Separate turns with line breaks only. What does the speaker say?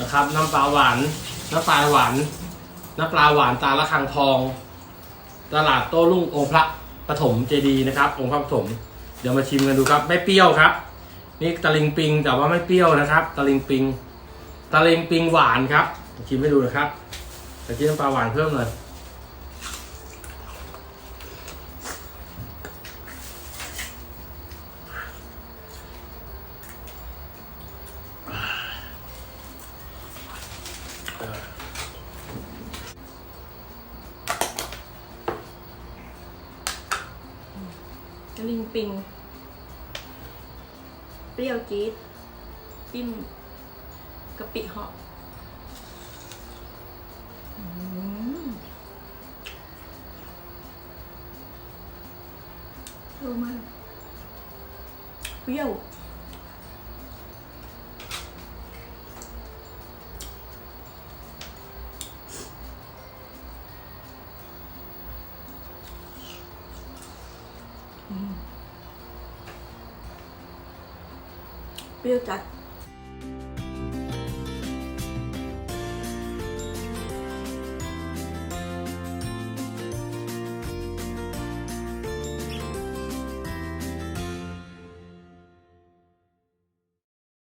นะครับน้ำปลาหวานน้ำปลาหวานน้ำปลาหวานตาละคังทอง ตลาดโต้รุ่งองค์พระปฐมเจดีนะครับ องค์พระปฐมเดี๋ยวมาชิมกันดูครับ ไม่เปรี้ยวครับ นี่ตะลิงปิงแต่ว่าไม่เปรี้ยวนะครับตะลิงปิงตะลิงปิงหวานครับชิมให้ดูนะครับแต่กินน้ำปลาหวานเพิ่มหน่อย
ลิงปิง เปรี้ยวจี๊ดจิ้มกะปิเหาะอืมเปรี้ยวมากเปรี้ยว เปรี้ยวจัด